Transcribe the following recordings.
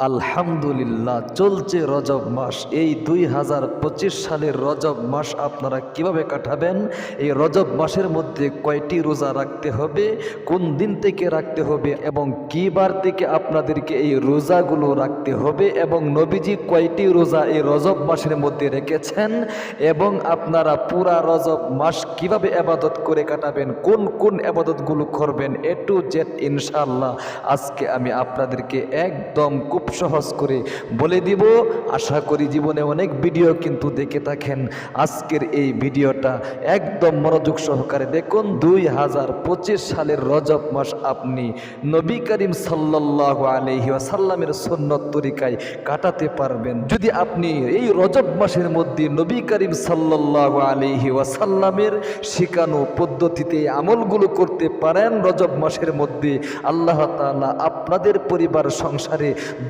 আলহামদুলিল্লাহ, চলছে রজব মাস। এই দুই হাজার পঁচিশ সালের রজব মাস আপনারা কীভাবে কাটাবেন? এই রজব মাসের মধ্যে কয়টি রোজা রাখতে হবে? কোন দিন থেকে রাখতে হবে? এবং কি বার থেকে আপনাদেরকে এই রোজাগুলো রাখতে হবে? এবং নবীজি কয়টি রোজা এই রজব মাসের মধ্যে রেখেছেন? এবং আপনারা পুরা রজব মাস কীভাবে আবাদত করে কাটাবেন? কোন কোন আবাদতগুলো করবেন? এ টু জেড ইনশাল্লাহ আজকে আমি আপনাদেরকে একদম খুব সহজ করে বলে দিব। আশা করি জীবনে অনেক ভিডিও কিন্তু দেখে থাকেন। আজকের এই ভিডিওটা একদম মনোযোগ সহকারে দেখুন। দুই হাজার পঁচিশ সালের রজব মাস আপনি নবী করিম সাল্লাহ আলহি আসাল্লামের সন্ন্যত তরিকায় কাটাতে পারবেন। যদি আপনি এই রজব মাসের মধ্যে নবী করিম সাল্লাহ আলহি শেখানো পদ্ধতিতে আমলগুলো করতে পারেন, রজব মাসের মধ্যে আল্লাহ তাআলা আপনাদের পরিবার সংসারে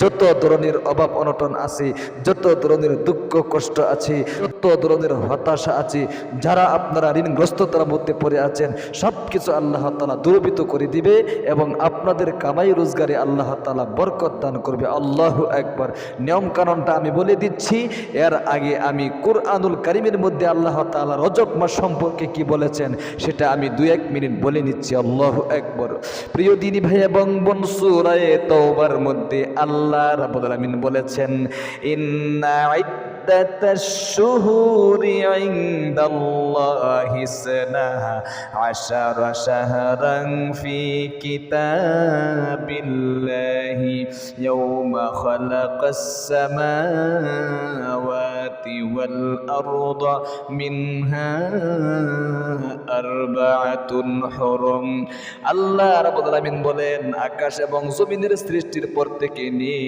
যত ধরনের অভাব অনটন আছে, যত ধরনের দুঃখ, কষ্ট আছে, যত ধরনের হতাশা আছে, যারা আপনারা ঋণগ্রস্ততার মধ্যে পড়ে আছেন সব কিছু আল্লাহ তালা দুর্বৃত করে দিবে এবং আপনাদের কামাই রোজগারে আল্লাহ তালা বরকত দান করবে। আল্লাহ একবার নিয়ম কানুনটা আমি বলে দিচ্ছি, এর আগে আমি কোরআনুল কারিমের মধ্যে আল্লাহ তাআলা রজব মাস সম্পর্কে কি বলেছেন, সেটা আমি দু এক মিনিট বলে নিচ্ছি। আল্লাহ একবার প্রিয় দিনী ভাই এবং বোন, সূরায়ে তওবার মধ্যে আল্লাহ রাব্বুল আলামিন বলেছেন ইন্না ইদ্দাতাশ শুহুরি ইনদাল্লাহি সানাহা আশারা শাহরান ফি কিতাবিল্লাহি ইয়াওমা খালাকাস সামাওয়াতি ওয়াল আরদা মিনহা আরবাআতুন হুরুম আল্লাহ রাব্বুল আলামিন বলেন, আকাশ এবং জমিনের সৃষ্টির পর থেকে নিয়ে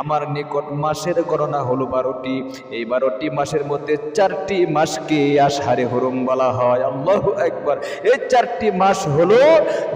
আমার নিকট মাসের গণনা হলো বারোটি। এই বারোটি মাসের মধ্যে চারটি মাসকে আষাঢ়ে হরম বলা হয়। আল্লাহ একবার এই চারটি মাস হলো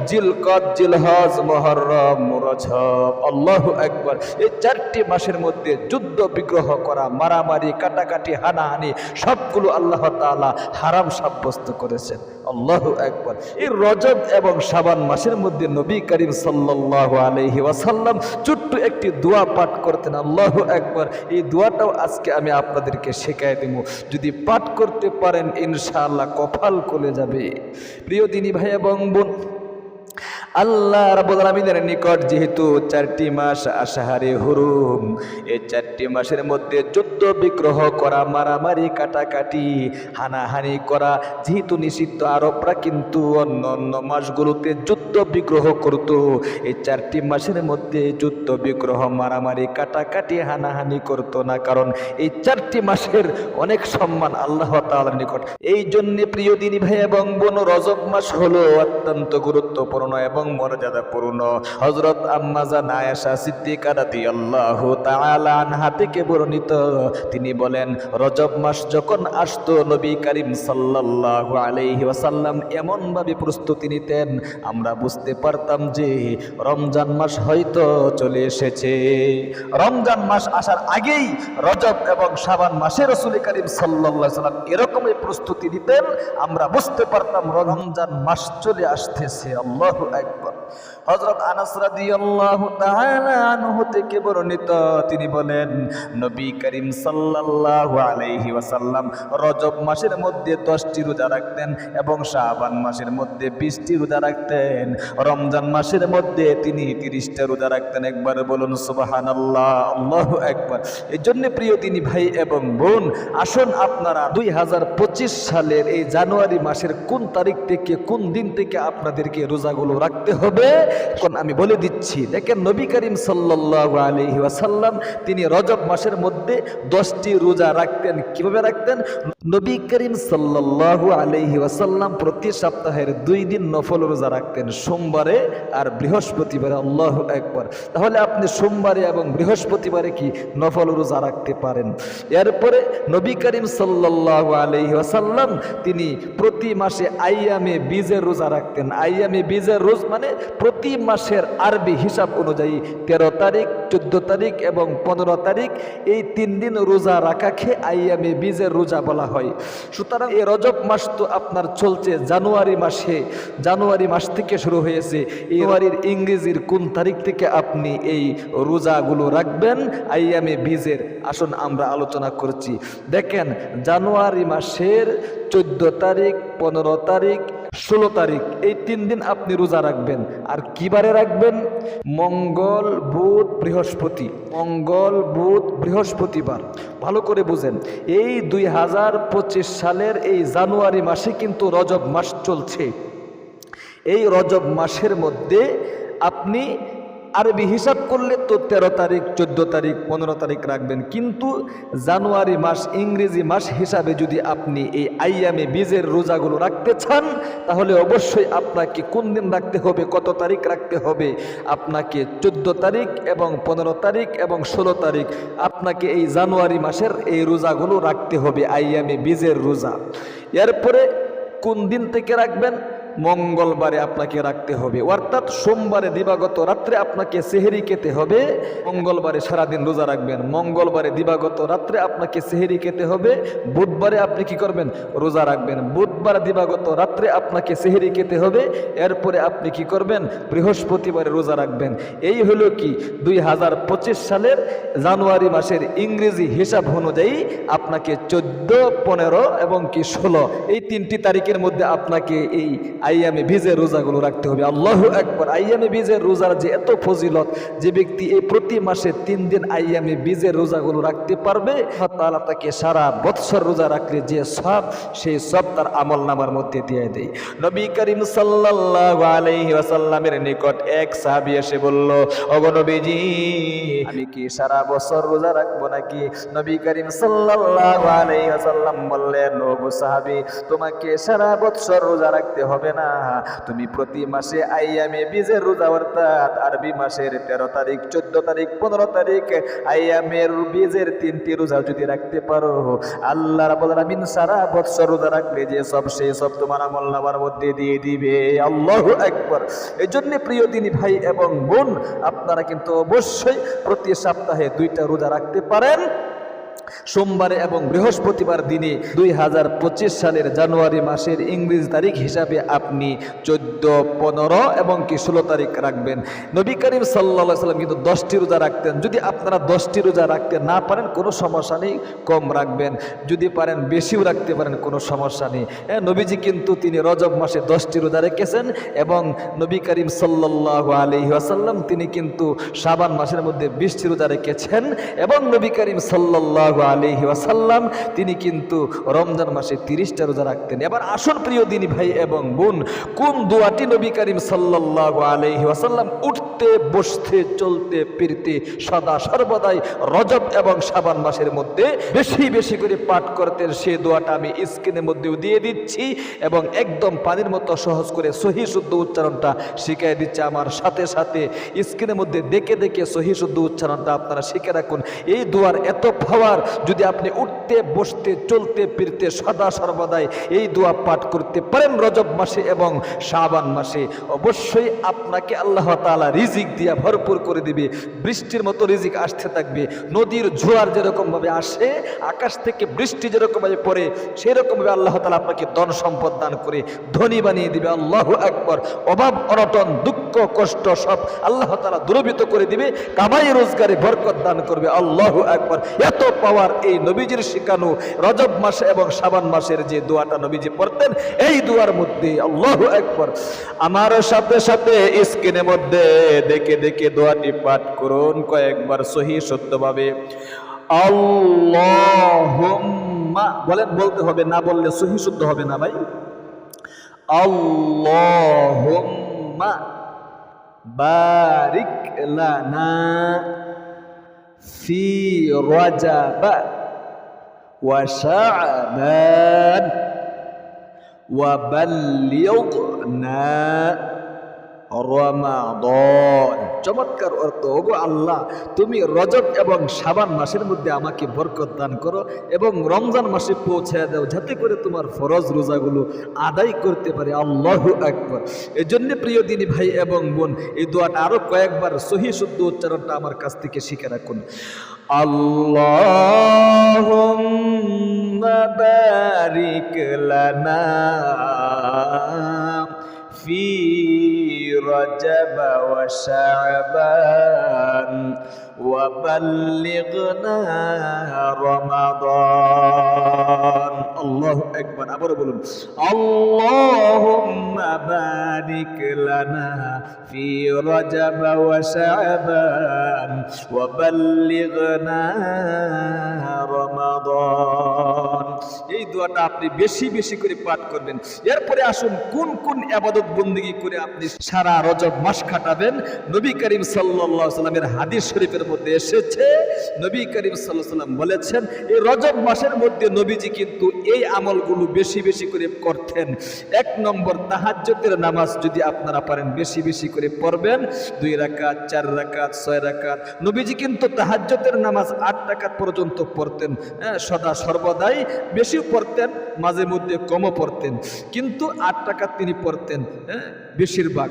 জিলকদ জিলহজ, মহরম রজব আল্লাহ একবার এই চারটি মাসের মধ্যে যুদ্ধ বিগ্রহ করা, মারামারি, কাটাকাটি হানাহানি সবগুলো আল্লাহ তাআলা হারাম সাব্যস্ত করেছেন। আল্লাহ একবার এই রজব এবং শাবান মাসের মধ্যে নবী করিম সাল্লাল্লাহু আলাইহি ওয়াসাল্লাম ছোট্ট একটি দোয়া পাঠ করতেন। আল্লাহ একবার এই দোয়াটাও আজকে আমি আপনাদেরকে শেখাই দেব। যদি পাঠ করতে পারেন, ইনশাআল্লাহ কপাল কলে যাবে। প্রিয় দিনী ভাই এবং বোন আল্লাহ রাব্বুল আলামিনের নিকট যেহেতু চারটি মাস আশাহারে হুরুম, এই চারটি মাসের মধ্যে যুদ্ধ, বিগ্রহ করা, মারামারি, কাটাকাটি, হানাহানি করা যেহেতু নিষিদ্ধ আরবরা কিন্তু অন্য অন্য মাসগুলোতে যুদ্ধ, বিগ্রহ করত। এই চারটি মাসের মধ্যে যুদ্ধ, বিগ্রহ, মারামারি, কাটাকাটি, হানাহানি করতো না। কারণ এই চারটি মাসের অনেক সম্মান আল্লাহ তাআলার নিকট। এই জন্য প্রিয় দিনী ভাই এবং বোন, রজব মাস হলো অত্যন্ত গুরুত্বপূর্ণ। এবং মর্যাদাপূর্ণ হজরত আম্মাজা নায়াসা তাআলা আনহা থেকে বর্ণিত। তিনি বলেন, রজব মাস যখন আসতো, নবী করিম সাল্লাল্লাহু আলাইহি ওয়াসাল্লাম এমন ভাবে প্রস্তুতি নিতেন। আমরা বুঝতে পারতাম যে রমজান মাস হয়তো চলে এসেছে। রমজান মাস আসার আগেই রজব এবং সাবান মাসে রসুল করিম আলাইহি সাল্লাম এরকমই প্রস্তুতি নিতেন। আমরা বুঝতে পারতাম রমজান মাস চলে আসতেছে। আল্লাহু আকবার হযরত আনাস রাদিয়াল্লাহু তাআলা আনহু থেকে বর্ণিত, তিনি বলেন, নবী করিম সাল্লাল্লাহু আলাইহি ওয়াসাল্লাম রজব মাসের মধ্যে 10টি রোজা রাখতেন এবং শাবান মাসের মধ্যে 20টি রোজা রাখতেন। রমজান মাসের মধ্যে তিনি 30টা রোজা রাখতেন। একবার বলুন, সুবহানাল্লাহ, আল্লাহু আকবার। এজন্য প্রিয় তিনি ভাই এবং বোন, আসুন আপনারা দুই হাজার পঁচিশ সালের এই জানুয়ারি মাসের কোন তারিখ থেকে, কোন দিন থেকে আপনাদেরকে রোজাগুলো রাখতে হবে? এখন আমি বলে দিচ্ছি, দেখেন নবী করিম সাল্লাল্লাহু আলাইহি ওয়াসাল্লাম তিনি রজব মাসের মধ্যে দশটি রোজা রাখতেন। কীভাবে রাখতেন? নবী করিম সাল্লাল্লাহু আলাইহি ওয়াসাল্লাম প্রতি সপ্তাহের দুই দিন নফল রোজা রাখতেন, সোমবারে আর বৃহস্পতিবারে। আল্লাহ একবার তাহলে আপনি সোমবারে এবং বৃহস্পতিবারে কি নফল রোজা রাখতে পারেন? এরপরে নবী করিম সাল্লাল্লাহু আলাইহি ওয়াসাল্লাম তিনি প্রতি মাসে আইয়ামে বীজের রোজা রাখতেন। আইয়ামে বীজের রোজ মানে প্রতি প্রতি মাসের আরবি হিসাব অনুযায়ী তেরো তারিখ, চোদ্দ তারিখ এবং পনেরো তারিখ এই তিন দিন রোজা রাখাকে আইয়ামে বীজের রোজা বলা হয়। সুতরাং এই রজব মাস তো আপনার চলছে জানুয়ারি মাসে। জানুয়ারি মাস থেকে শুরু হয়েছে। জানুয়ারির ইংরেজির কোন তারিখ থেকে আপনি এই রোজাগুলো রাখবেন? আইয়ামে বীজের আসুন আমরা আলোচনা করছি। দেখেন, জানুয়ারি মাসের চোদ্দ তারিখ, পনেরো তারিখ ষোলো তারিখ, এই তিন দিন আপনি রোজা রাখবেন। আর কিবারে রাখবেন? মঙ্গল, বুধ, বৃহস্পতি। মঙ্গল, বুধ, বৃহস্পতিবার। ভালো করে বুঝেন, এই দুই হাজার পঁচিশ সালের এই জানুয়ারি মাসে কিন্তু রজব মাস চলছে। এই রজব মাসের মধ্যে আপনি আরবি হিসাব করলে তো তেরো তারিখ, চোদ্দ তারিখ, পনেরো তারিখ রাখবেন। কিন্তু জানুয়ারি মাস, ইংরেজি মাস হিসাবে যদি আপনি এই আইয়ামে বীজের রোজাগুলো রাখতে চান, তাহলে অবশ্যই আপনাকে কোন দিন রাখতে হবে, কত তারিখ রাখতে হবে? আপনাকে চোদ্দ তারিখ এবং পনেরো তারিখ এবং ষোলো তারিখ, আপনাকে এই জানুয়ারি মাসের এই রোজাগুলো রাখতে হবে, আইয়ামে বীজের রোজা। এরপরে কোন দিন থেকে রাখবেন? মঙ্গলবারে আপনাকে রাখতে হবে। অর্থাৎ সোমবারে দিবাগত রাত্রে আপনাকে সেহেরি খেতে হবে। মঙ্গলবারে সারাদিন রোজা রাখবেন। মঙ্গলবারে দিবাগত রাত্রে আপনাকে সেহেরি খেতে হবে। বুধবারে আপনি কি করবেন? রোজা রাখবেন। বুধবার দিবাগত রাত্রে আপনাকে সেহেরি খেতে হবে। এরপরে আপনি কি করবেন? বৃহস্পতিবারে রোজা রাখবেন। এই হলো কি? দুই হাজার পঁচিশ সালের জানুয়ারি মাসের ইংরেজি হিসাব অনুযায়ী আপনাকে চোদ্দ, পনেরো এবং কি ষোলো এই তিনটি তারিখের মধ্যে আপনাকে এই আইয়ামে বীজের রোজাগুলো রাখতে হবে। আল্লাহ একবার আইয়ামে বীজের রোজার যে এত ফজিলত, যে ব্যক্তি এই প্রতি মাসে তিন দিন আইয়ামে বীজের রোজাগুলো রাখতে পারবে তাআলা তাকে সারা বৎসর রোজা রাখলে যে সব, সেই সব তার আমল নামার মধ্যে দিয়ে দেয়। নবী করিম সাল্লাল্লাহু আলাইহি ওয়াসাল্লামের নিকট এক সাহাবী এসে বলল, ওগো নবীজি, আমি কি সারা বছর রোজা রাখব নাকি? নবী করিম সাল্লাল্লাহু আলাইহি ওয়াসাল্লাম বললেন সাহাবী, তোমাকে সারা বৎসর রোজা রাখতে হবে না। তুমি প্রতি মাসে আইয়ামে বীজের রোজা, অর্থাৎ আরবি মাসের তেরো তারিখ, চোদ্দ তারিখ, পনেরো তারিখ আইয়ামের বীজের তিনটি রোজা যদি রাখতে পারো, আল্লাহ আলামিন সারা বৎসর রোজা রাখবে যে সব সেই সব তোমার আমল নামার মধ্যে দিয়ে দিবে। আল্লাহু আকবার। এই জন্য প্রিয় দিনী ভাই এবং বোন, আপনারা কিন্তু অবশ্যই প্রতি সপ্তাহে দুইটা রোজা রাখতে পারেন। সোমবারে এবং বৃহস্পতিবার দিনে দুই হাজার পঁচিশ সালের জানুয়ারি মাসের ইংরেজি তারিখ হিসাবে আপনি চোদ্দ, পনেরো এবং কি ষোলো তারিখ রাখবেন। নবী করিম সাল্লা সাল্লাম কিন্তু দশটি রোজা রাখতেন। যদি আপনারা দশটি রোজা রাখতে না পারেন, কোনো সমস্যা নেই, কম রাখবেন। যদি পারেন, বেশিও রাখতে পারেন, কোনো সমস্যা নেই। হ্যাঁ নবীজি কিন্তু তিনি রজব মাসে দশটি রোজা রেখেছেন এবং নবী করিম সাল্লাহ আলহি আসাল্লাম তিনি কিন্তু সাবান মাসের মধ্যে বিশটি রোজা রেখেছেন এবং নবী করিম সাল্লাহ আলহি ওয়াসাল্লাম, তিনি কিন্তু রমজান মাসে তিরিশটা রোজা রাখতেন। এবার আসল প্রিয় দিনী ভাই এবং বোন, কোন দোয়াটি নবী করিম সাল্লাহ আলহি ওয়াসাল্লাম উঠতে, বসতে, চলতে, ফিরতে সদা সর্বদাই রজব এবং সাবান মাসের মধ্যে বেশি বেশি করে পাঠ করতেন। সে দোয়াটা আমি স্ক্রিনের মধ্যেও দিয়ে দিচ্ছি এবং একদম পানির মতো সহজ করে সহি শুদ্ধ উচ্চারণটা শিখিয়ে দিচ্ছে আমার সাথে সাথে। স্ক্রিনের মধ্যে দেখে দেখে সহি শুদ্ধ উচ্চারণটা আপনারা শিখে রাখুন। এই দোয়ার এত পাওয়ার যদি আপনি উঠতে, বসতে, চলতে, ফিরতে সদা সর্বদাই এই দোয়া পাঠ করতে পারেন রজব মাসে এবং শাবান মাসে, অবশ্যই আপনাকে আল্লাহ তাআলা রিজিক দিয়া ভরপুর করে দিবে, বৃষ্টির মতো রিজিক আসতে থাকবে, নদীর জোয়ার যেরকমভাবে আসে, আকাশ থেকে বৃষ্টি যেরকমভাবে পড়ে, সেরকমভাবে আল্লাহ তালা আপনাকে ধন সম্পদ দান করে ধনী বানিয়ে দিবে, আল্লাহ একবার অভাব অনটন, দুঃখ কষ্ট সব আল্লাহ তাআলা দূরবিত করে দিবে। কামাই রোজগারে বরকত দান করবে। আল্লাহ একবার এত পাওয়ার এই নবীজির শিখানো রজব মাসে এবং সাবান মাসের যে দোয়াটা নবীজি পড়তেন, এই দোয়ার মধ্যে আল্লাহ একবার আমার সাথে সাথে স্ক্রিনের মধ্যে দেখে দেখে দোয়াটি পাঠ করুন কয়েকবার সহি সত্যভাবে। আল্লাহুম্মা বলেন, বলতে হবে, না বললে সহি শুদ্ধ হবে না ভাই। আল্লাহুম্মা بارك لنا في رجب وشعبان وبلغنا রমাদন চমৎকার অর্থ, ওগো আল্লাহ, তুমি রজব এবং সাবান মাসের মধ্যে আমাকে বরকত দান করো এবং রমজান মাসে পৌঁছে দাও যাতে করে তোমার ফরজ রোজাগুলো আদায় করতে পারে। আল্লাহ একবার এই জন্য প্রিয় দিনী ভাই এবং বোন, এই দোয়াটা আরও কয়েকবার সহি, শুদ্ধ উচ্চারণটা আমার কাছ থেকে শিখে রাখুন। আল্লাহ বারিক লানা رجب وشعبان وبلغنا رمضان. الله أكبر. أبو بلون اللهم بارك لنا في رجب وشعبان ওয়াবাল্লিগনা রমাদান। এই দোয়াটা আপনি বেশি বেশি করে পাঠ করবেন। এরপরে আসুন, কোন কোন আবাদত বন্দিগি করে আপনি সারা রজব মাস খাটাবেন? নবী করিম সাল্লাহ সাল্লামের হাদিস শরীফের মধ্যে এসেছে। নবী করিম সাল্লাহ সাল্লাম বলেছেন, এই রজব মাসের মধ্যে নবীজি কিন্তু এই আমলগুলো বেশি বেশি করে করতেন। এক নম্বর তাহাজ্যতের নামাজ যদি আপনারা পারেন, বেশি বেশি করে পড়বেন। দুই রাকাত, চার রাকাত, ছয় রাকাত নবীজি কিন্তু তাহাজ্যতের নামাজ আট টাকা পর্যন্ত পড়তেন। হ্যাঁ সদা সর্বদাই বেশি পড়তেন মাঝে মধ্যে কমও পড়তেন। কিন্তু আট টাকা তিনি পড়তেন হ্যাঁ বেশিরভাগ।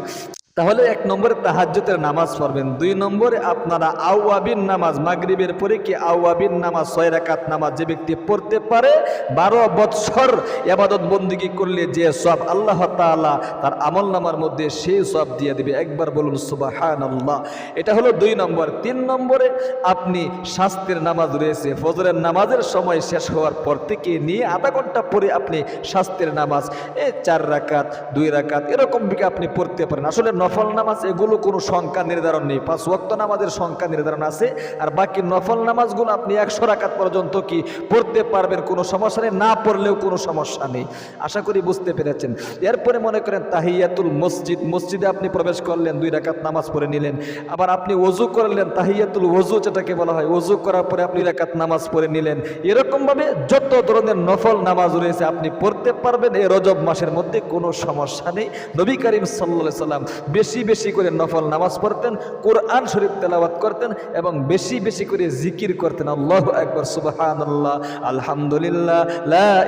তাহলে এক নম্বরে তাহাজ্জুদের নামাজ পড়বেন। দুই নম্বরে, আপনারা আউয়াবিন নামাজ, মাগরিবের পরে কি আউয়াবিন নামাজ ছয় রাকাত নামাজ যে ব্যক্তি পড়তে পারে, বারো বৎসর এবাদত বন্দিগি করলে যে সব আল্লাহ তাআলা তার আমল নামার মধ্যে সেই সব দিয়ে দিবে। একবার বলুন, সুবহানাল্লাহ। এটা হলো দুই নম্বর। তিন নম্বরে, আপনি শাস্তির নামাজ রয়েছে, ফজরের নামাজের সময় শেষ হওয়ার পর থেকে নিয়ে আধা ঘণ্টা পরে আপনি শাস্তির নামাজ, এ চার রাকাত, দুই রাকাত, এরকম আপনি পড়তে পারেন। আসলে নফল নামাজ, এগুলো কোনো সংখ্যা নির্ধারণ নেই। পাঁচ ওয়াক্ত নামাজের সংখ্যা নির্ধারণ আছে। আর বাকি নফল নামাজগুলো আপনি একশো রাকাত পর্যন্ত কি পড়তে পারবেন, কোনো সমস্যা নেই। না পড়লেও কোনো সমস্যা নেই। আশা করি বুঝতে পেরেছেন। এরপরে মনে করেন তাহিয়াতুল মসজিদ, মসজিদে আপনি প্রবেশ করলেন, দুই রাকাত নামাজ পড়ে নিলেন। আবার আপনি ওযু করলেন, তাহিয়াতুল ওজু যেটাকে বলা হয়, ওযু করার পরে আপনি রাকাত নামাজ পড়ে নিলেন। এরকমভাবে যত ধরনের নফল নামাজ রয়েছে, আপনি পড়তে পারবেন। এই রজব মাসের মধ্যে কোনো সমস্যা নেই। নবী করিম সাল্লা সাল্লাম বেশি বেশি করে নফল নামাজ পড়তেন, কোরআন শরীফ তেলাওয়াত করতেন এবং বেশি বেশি করে জিকির করতেন। আল্লাহ একবার সুবাহান আল্লাহ আলহামদুলিল্লাহ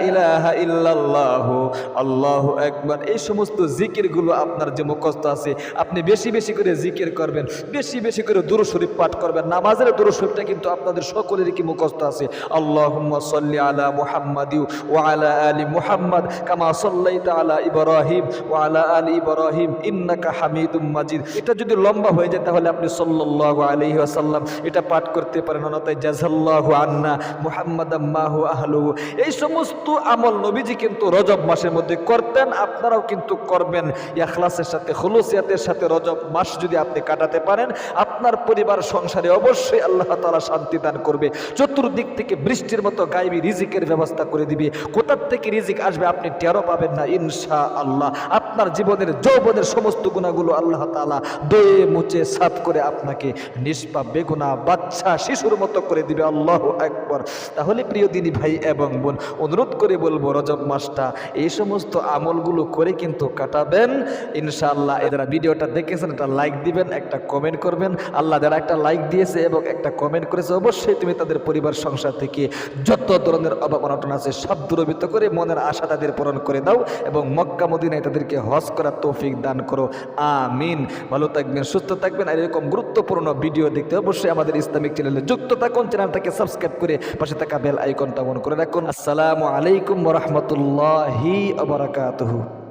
ইলাহা ইল্লাল্লাহ, আল্লাহ একবার এই সমস্ত জিকিরগুলো আপনার যে মুখস্থ আছে, আপনি বেশি বেশি করে জিকির করবেন, বেশি বেশি করে দুরু শরীফ পাঠ করবেন। নামাজের দুরু শরীফটা কিন্তু আপনাদের সকলেরই কি মুখস্থ আছে? আল্লাহ সাল্লি আলা মুহাম্মাদি ওয়া আলা আলি মুহাম্মাদ, কামা সাল্লাইতা আলা ইব্রাহিম ওয়া আলা আলি ইব্রাহিম, ইন্নাকা হামিদুম এটা যদি লম্বা হয়ে যায়, তাহলে আপনি সাল্লাল্লাহু আলাইহি ওয়াসাল্লাম এটা পাঠ করতে পারেন। অনতাই জাযাল্লাহু আন্না মুহাম্মাদ আম্মাহু আহলুহু। এই সমস্ত আমল নবীজি কিন্তু রজব মাসের মধ্যে করতেন, আপনারাও কিন্তু করবেন। ইখলাসের সাথে, খুলুসিয়াতের সাথে রজব মাস যদি আপনি কাটাতে পারেন, আপনার পরিবার, সংসারে অবশ্যই আল্লাহ তাআলা শান্তি দান করবে। চতুর্দিক থেকে বৃষ্টির মতো গায়েবী রিজিকের ব্যবস্থা করে দিবে। কোথার থেকে রিজিক আসবে আপনি টেরো পাবেন না ইনশা আল্লাহ আপনার জীবনের যৌবনের সমস্ত গুণাগুলো আল্লাহ তাআলা দয়ে মুছে সাফ করে আপনাকে নিষ্পাপ বেগুনা বাচ্চা শিশুর মতো করে দিবে। আল্লাহ একবার তাহলে প্রিয় দিনী ভাই এবং বোন, অনুরোধ করে বলব, রজব মাসটা এই সমস্ত আমলগুলো করে কিন্তু কাটাবেন। ইনশাআল্লাহ এরা ভিডিওটা দেখেছেন, একটা লাইক দিবেন, একটা কমেন্ট করবেন। আল্লাহ যারা একটা লাইক দিয়েছে এবং একটা কমেন্ট করেছে, অবশ্যই তুমি তাদের পরিবার, সংসার থেকে যত ধরনের অভাব অনটন আছে, সব দূরবৃত্ত করে মনের আশা তাদের পূরণ করে দাও এবং মক্কা, মদিনায় তাদেরকে হজ করার তৌফিক দান করো। আমিন। ভালো থাকবেন, সুস্থ থাকবেন, আর এরকম গুরুত্বপূর্ণ ভিডিও দেখতে অবশ্যই আমাদের ইসলামিক চ্যানেলে যুক্ত থাকুন। চ্যানেলটাকে সাবস্ক্রাইব করে পাশে থাকা বেল আইকনটা অন করে রাখুন। আসসালামু আলাইকুম রহমতুল্লাহি আবরাকাতুহু